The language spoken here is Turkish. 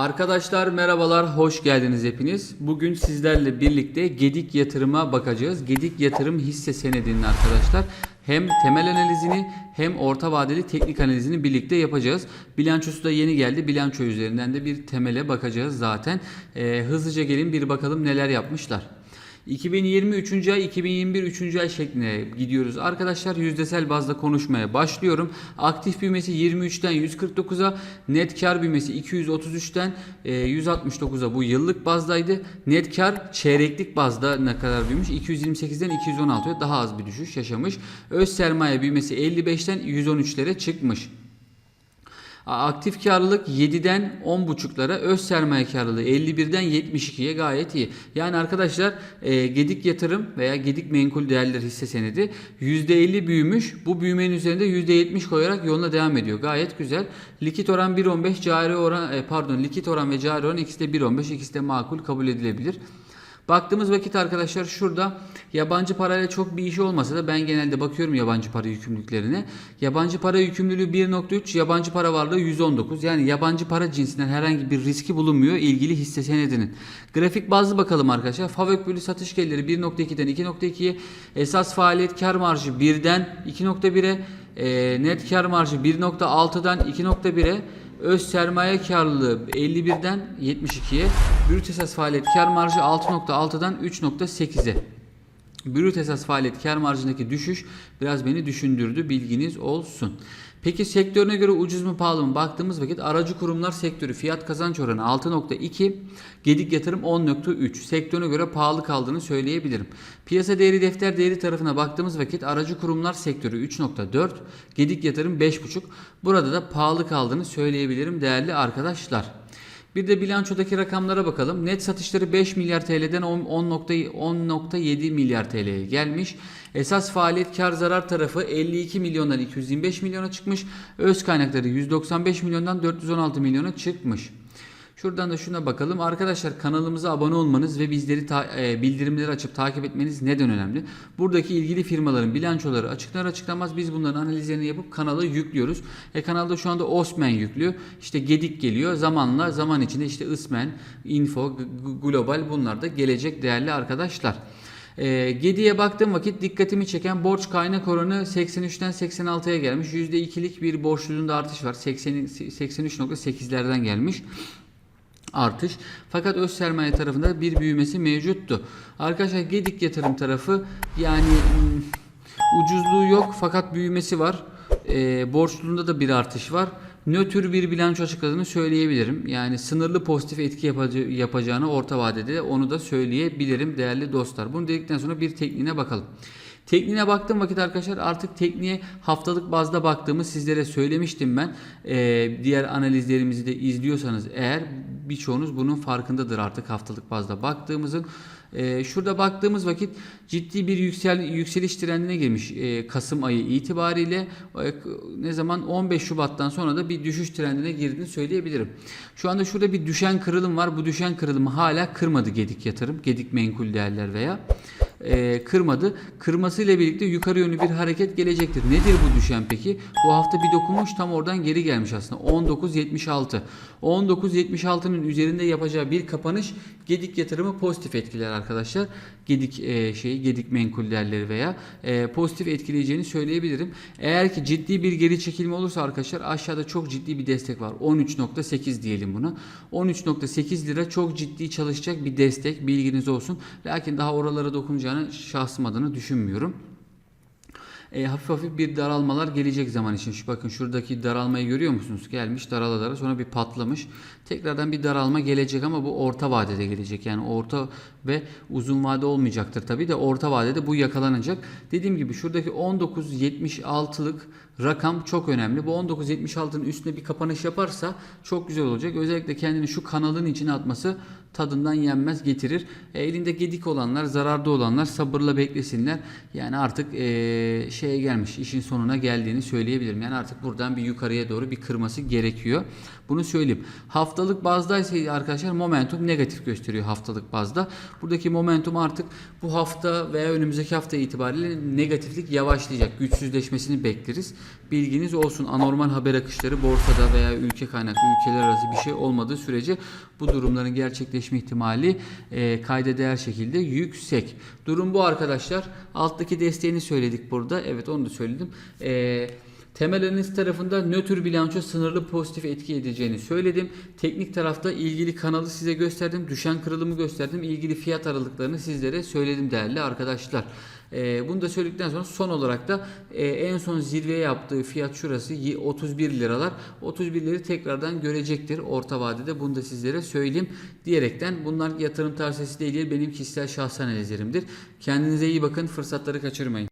Arkadaşlar merhabalar, hoş geldiniz hepiniz. Bugün sizlerle birlikte Gedik yatırıma bakacağız. Gedik yatırım hisse senedinin arkadaşlar hem temel analizini hem orta vadeli teknik analizini birlikte yapacağız. Bilançosu da yeni geldi. Bilanço üzerinden de bir temele bakacağız zaten. Ee, hızlıca gelin bir bakalım neler yapmışlar. 2020 3. ay 2021 3. ay şeklinde gidiyoruz. Arkadaşlar yüzdesel bazda konuşmaya başlıyorum. Aktif büyümesi 23'ten 149'a, net kar büyümesi 233'ten e, 169'a bu yıllık bazdaydı. Net kar çeyreklik bazda ne kadar büyümüş? 228'den 216'ya daha az bir düşüş yaşamış. Öz sermaye büyümesi 55'ten 113'lere çıkmış. Aktif karlılık 7'den 10.5'lara, öz sermaye karlılığı 51'den 72'ye gayet iyi. Yani arkadaşlar e, Gedik yatırım veya Gedik menkul değerler hisse senedi %50 büyümüş. Bu büyümenin üzerinde %70 koyarak yoluna devam ediyor. Gayet güzel. Likit oran 1.15, cari oran e, pardon likit oran ve cari oran ikisi de 1.15, ikisi de makul kabul edilebilir. Baktığımız vakit arkadaşlar şurada yabancı parayla çok bir işi olmasa da ben genelde bakıyorum yabancı para yükümlülüklerine. Yabancı para yükümlülüğü 1.3, yabancı para varlığı 119. Yani yabancı para cinsinden herhangi bir riski bulunmuyor ilgili hisse senedinin. Grafik bazlı bakalım arkadaşlar. FAVÖK bölü satış geliri 1.2'den 2.2'ye, esas faaliyet kar marjı 1'den 2.1'e, e, net kar marjı 1.6'dan 2.1'e, Öz sermaye karlılığı 51'den 72'ye, brüt esas faaliyet kar marjı 6.6'dan 3.8'e. Brüt esas faaliyet kar marjındaki düşüş biraz beni düşündürdü bilginiz olsun. Peki sektörüne göre ucuz mu pahalı mı baktığımız vakit aracı kurumlar sektörü fiyat kazanç oranı 6.2, gedik yatırım 10.3. Sektörüne göre pahalı kaldığını söyleyebilirim. Piyasa değeri defter değeri tarafına baktığımız vakit aracı kurumlar sektörü 3.4, gedik yatırım 5.5. Burada da pahalı kaldığını söyleyebilirim değerli arkadaşlar. Bir de bilançodaki rakamlara bakalım. Net satışları 5 milyar TL'den 10.7 milyar TL'ye gelmiş. Esas faaliyet kar zarar tarafı 52 milyondan 225 milyona çıkmış. Öz kaynakları 195 milyondan 416 milyona çıkmış. Şuradan da şuna bakalım. Arkadaşlar kanalımıza abone olmanız ve bizleri e, bildirimleri açıp takip etmeniz neden önemli? Buradaki ilgili firmaların bilançoları açıklar açıklamaz biz bunların analizlerini yapıp kanala yüklüyoruz. E kanalda şu anda Osman yüklüyor. İşte Gedik geliyor. Zamanla zaman içinde işte Ismen, Info, Global bunlar da gelecek değerli arkadaşlar. E, Gedi'ye baktığım vakit dikkatimi çeken borç kaynak oranı 83'ten 86'ya gelmiş. %2'lik bir borçluluğunda artış var. 80, 83.8'lerden gelmiş artış. Fakat öz sermaye tarafında bir büyümesi mevcuttu. Arkadaşlar Gedik yatırım tarafı yani hmm, ucuzluğu yok fakat büyümesi var. E, borçluluğunda da bir artış var. Nötr bir bilanço açıkladığını söyleyebilirim. Yani sınırlı pozitif etki yapaca- yapacağını orta vadede onu da söyleyebilirim değerli dostlar. Bunu dedikten sonra bir tekniğine bakalım. Tekniğine baktığım vakit arkadaşlar artık tekniğe haftalık bazda baktığımı sizlere söylemiştim ben. Ee, diğer analizlerimizi de izliyorsanız eğer birçoğunuz bunun farkındadır artık haftalık bazda baktığımızın. Ee, şurada baktığımız vakit ciddi bir yüksel yükseliş trendine girmiş ee, Kasım ayı itibariyle Ee, ne zaman 15 Şubat'tan sonra da bir düşüş trendine girdiğini söyleyebilirim. Şu anda şurada bir düşen kırılım var. Bu düşen kırılımı hala kırmadı Gedik yatırım, Gedik menkul değerler veya e, kırmadı. Kırmasıyla birlikte yukarı yönlü bir hareket gelecektir. Nedir bu düşen peki? Bu hafta bir dokunmuş tam oradan geri gelmiş aslında. 19.76. 19.76'nın üzerinde yapacağı bir kapanış Gedik yatırımı pozitif etkiler arkadaşlar. Gedik e, şeyi Gedik menkul değerleri veya e, pozitif etkileyeceğini söyleyebilirim. Eğer ki ciddi bir geri çekilme olursa arkadaşlar aşağıda çok ciddi bir destek var. 13.8 diyelim buna. 13.8 lira çok ciddi çalışacak bir destek bilginiz olsun. Lakin daha oralara dokunacağını şahsım adına düşünmüyorum. E, hafif hafif bir daralmalar gelecek zaman için. Şu bakın şuradaki daralmayı görüyor musunuz? Gelmiş darala sonra bir patlamış. Tekrardan bir daralma gelecek ama bu orta vadede gelecek. Yani orta ve uzun vade olmayacaktır tabii de orta vadede bu yakalanacak. Dediğim gibi şuradaki 19.76'lık rakam çok önemli. Bu 19.76'nın üstüne bir kapanış yaparsa çok güzel olacak. Özellikle kendini şu kanalın içine atması tadından yenmez getirir. E, elinde gedik olanlar, zararda olanlar sabırla beklesinler. Yani artık e, şeye gelmiş, işin sonuna geldiğini söyleyebilirim. Yani artık buradan bir yukarıya doğru bir kırması gerekiyor. Bunu söyleyeyim. Haftalık bazda ise arkadaşlar momentum negatif gösteriyor haftalık bazda. Buradaki momentum artık bu hafta veya önümüzdeki hafta itibariyle negatiflik yavaşlayacak. Güçsüzleşmesini bekleriz. Bilginiz olsun. Anormal haber akışları borsada veya ülke kaynaklı ülkeler arası bir şey olmadığı sürece bu durumların gerçekleşme ihtimali e, kayda değer şekilde yüksek. Durum bu arkadaşlar. Alttaki desteğini söyledik burada. Evet onu da söyledim. Eee Temel analiz tarafında nötr bilanço sınırlı pozitif etki edeceğini söyledim. Teknik tarafta ilgili kanalı size gösterdim. Düşen kırılımı gösterdim. İlgili fiyat aralıklarını sizlere söyledim değerli arkadaşlar. Ee, bunu da söyledikten sonra son olarak da e, en son zirveye yaptığı fiyat şurası y- 31 liralar. 31 lirayı tekrardan görecektir orta vadede. Bunu da sizlere söyleyeyim diyerekten bunlar yatırım tavsiyesi değil benim kişisel şahsi analizlerimdir. Kendinize iyi bakın. Fırsatları kaçırmayın.